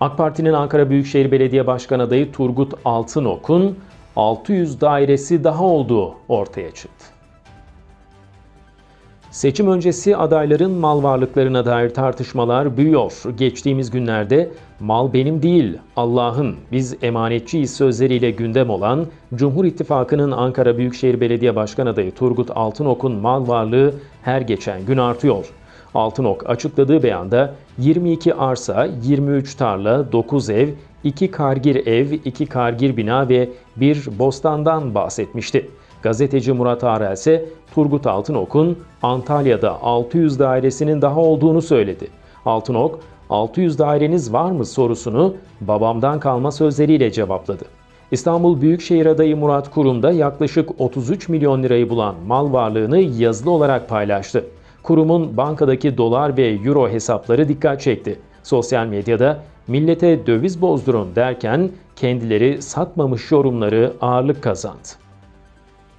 AK Parti'nin Ankara Büyükşehir Belediye Başkan adayı Turgut Altınok'un 600 dairesi daha olduğu ortaya çıktı. Seçim öncesi adayların mal varlıklarına dair tartışmalar büyüyor. Geçtiğimiz günlerde mal benim değil, Allah'ın, biz emanetçiyiz sözleriyle gündem olan Cumhur İttifakı'nın Ankara Büyükşehir Belediye Başkan adayı Turgut Altınok'un mal varlığı her geçen gün artıyor. Altınok açıkladığı beyanda 22 arsa, 23 tarla, 9 ev, 2 kargir ev, 2 kargir bina ve bir bostandan bahsetmişti. Gazeteci Murat Arel ise Turgut Altınok'un Antalya'da 600 dairesinin daha olduğunu söyledi. Altınok, 600 daireniz var mı sorusunu babamdan kalma sözleriyle cevapladı. İstanbul Büyükşehir adayı Murat Kurum da yaklaşık 33 milyon lirayı bulan mal varlığını yazılı olarak paylaştı. Kurumun bankadaki dolar ve euro hesapları dikkat çekti. Sosyal medyada millete döviz bozdurun derken kendileri satmamış yorumları ağırlık kazandı.